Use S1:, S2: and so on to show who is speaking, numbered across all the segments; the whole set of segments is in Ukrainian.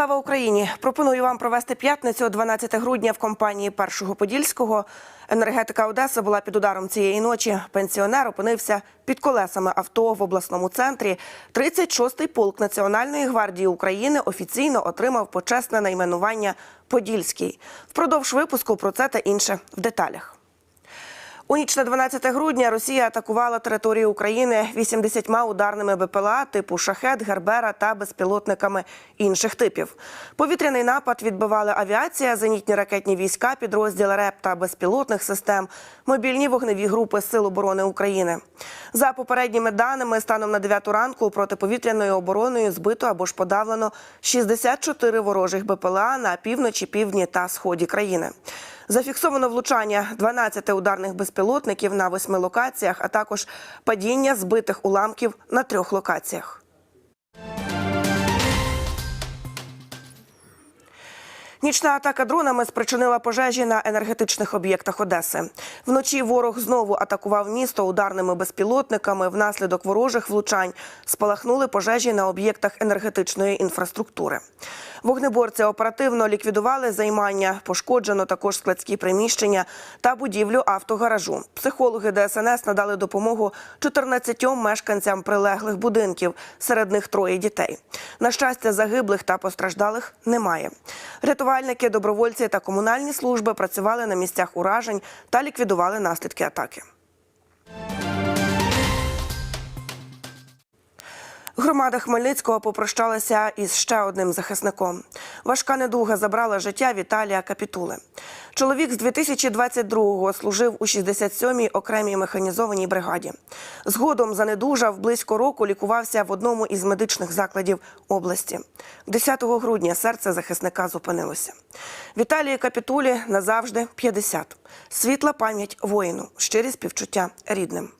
S1: Слава Україні! Пропоную вам провести п'ятницю 12 грудня в компанії Першого Подільського. Енергетика Одеси була під ударом цієї ночі. Пенсіонер опинився під колесами авто в обласному центрі. 36-й полк Національної гвардії України офіційно отримав почесне найменування Подільський. Впродовж випуску про це та інше в деталях. У ніч на 12 грудня Росія атакувала територію України 80 ударними БПЛА типу шахет, гербера та безпілотниками інших типів. Повітряний напад відбивали авіація, зенітні ракетні війська, підрозділи РЕП та безпілотних систем, мобільні вогневі групи Сил оборони України. За попередніми даними, станом на 9 ранку протиповітряною обороною збито або ж подавлено 64 ворожих БПЛА на півночі, півдні та сході країни. Зафіксовано влучання 12 ударних безпілотників на восьми локаціях, а також падіння збитих уламків на трьох локаціях. Нічна атака дронами спричинила пожежі на енергетичних об'єктах Одеси. Вночі ворог знову атакував місто ударними безпілотниками. Внаслідок ворожих влучань спалахнули пожежі на об'єктах енергетичної інфраструктури. Вогнеборці оперативно ліквідували займання, пошкоджено також складські приміщення та будівлю автогаражу. Психологи ДСНС надали допомогу 14 мешканцям прилеглих будинків, серед них троє дітей. На щастя, загиблих та постраждалих немає. Рятувальники, добровольці та комунальні служби працювали на місцях уражень та ліквідували наслідки атаки. Громада Хмельницького попрощалася із ще одним захисником. Важка недуга забрала життя Віталія Капітули. Чоловік з 2022-го служив у 67-й окремій механізованій бригаді. Згодом занедужав близько року лікувався в одному із медичних закладів області. 10 грудня серце захисника зупинилося. Віталію Капітулі назавжди 50. Світла пам'ять воїну, щирі співчуття рідним.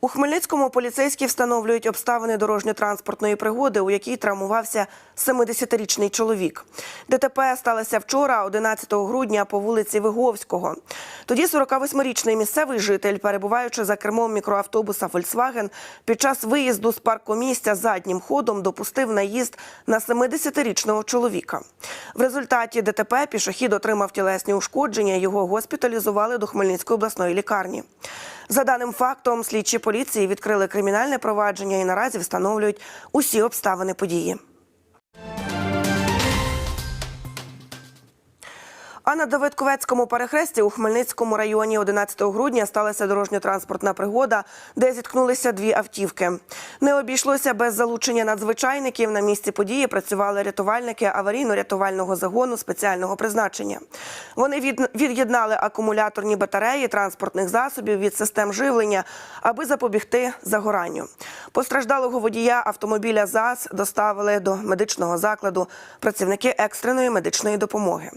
S1: У Хмельницькому поліцейські встановлюють обставини дорожньо-транспортної пригоди, у якій травмувався 70-річний чоловік. ДТП сталося вчора, 11 грудня, по вулиці Виговського. Тоді 48-річний місцевий житель, перебуваючи за кермом мікроавтобуса «Фольксваген», під час виїзду з паркомісця заднім ходом допустив наїзд на 70-річного чоловіка. В результаті ДТП пішохід отримав тілесні ушкодження. Його госпіталізували до Хмельницької обласної лікарні. За даним фактом, слідчі поліції відкрили кримінальне провадження і наразі встановлюють усі обставини події. А на Давидковецькому перехресті у Хмельницькому районі 11 грудня сталася дорожньо-транспортна пригода, де зіткнулися дві автівки. Не обійшлося без залучення надзвичайників. На місці події працювали рятувальники аварійно-рятувального загону спеціального призначення. Вони від- від'єднали акумуляторні батареї транспортних засобів від систем живлення, аби запобігти загоранню. Постраждалого водія автомобіля ЗАЗ доставили до медичного закладу працівники екстреної медичної допомоги.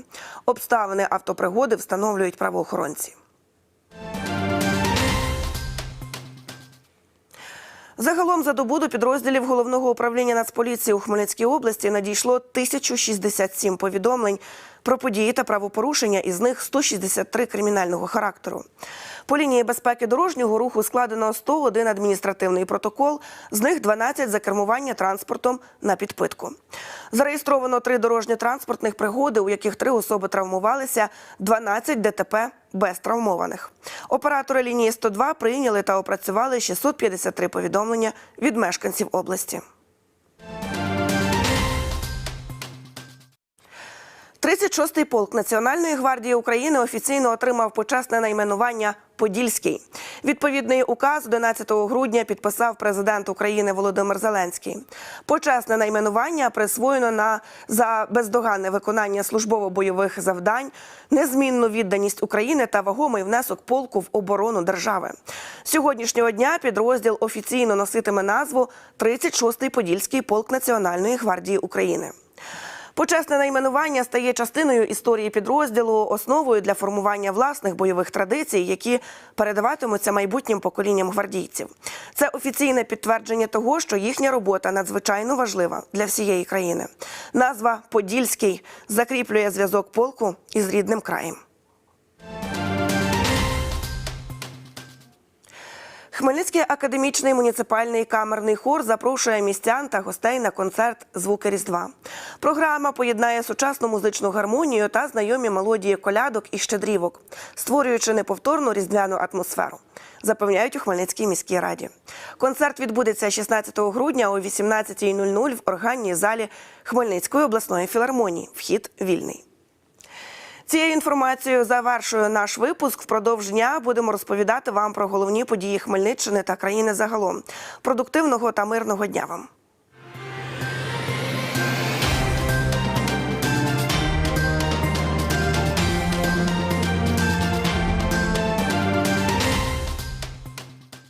S1: Обставини автопригоди встановлюють правоохоронці. Загалом за добу до підрозділів головного управління Нацполіції у Хмельницькій області надійшло 1067 повідомлень про події та правопорушення, із них 163 кримінального характеру. По лінії безпеки дорожнього руху складено 101 адміністративний протокол, з них 12 за кермування транспортом на підпитку. Зареєстровано три дорожньо-транспортних пригоди, у яких три особи травмувалися, 12 ДТП без травмованих. Оператори лінії 102 прийняли та опрацювали 653 повідомлення від мешканців області. 36-й полк Національної гвардії України офіційно отримав почесне найменування Подільський. Відповідний указ 11 грудня підписав президент України Володимир Зеленський. Почесне найменування присвоєно на за бездоганне виконання службово-бойових завдань, незмінну відданість України та вагомий внесок полку в оборону держави. Сьогоднішнього дня підрозділ офіційно носитиме назву 36-й Подільський полк Національної гвардії України. Почесне найменування стає частиною історії підрозділу, основою для формування власних бойових традицій, які передаватимуться майбутнім поколінням гвардійців. Це офіційне підтвердження того, що їхня робота надзвичайно важлива для всієї країни. Назва Подільський закріплює зв'язок полку із рідним краєм. Хмельницький академічний муніципальний камерний хор запрошує містян та гостей на концерт Звуки Різдва. Програма поєднає сучасну музичну гармонію та знайомі мелодії колядок і щедрівок, створюючи неповторну різдвяну атмосферу. Запевняють у Хмельницькій міській раді. Концерт відбудеться 16 грудня о 18.00 в органній залі Хмельницької обласної філармонії. Вхід вільний. Цією інформацією завершую наш випуск. Впродовж дня будемо розповідати вам про головні події Хмельниччини та країни загалом. Продуктивного та мирного дня вам.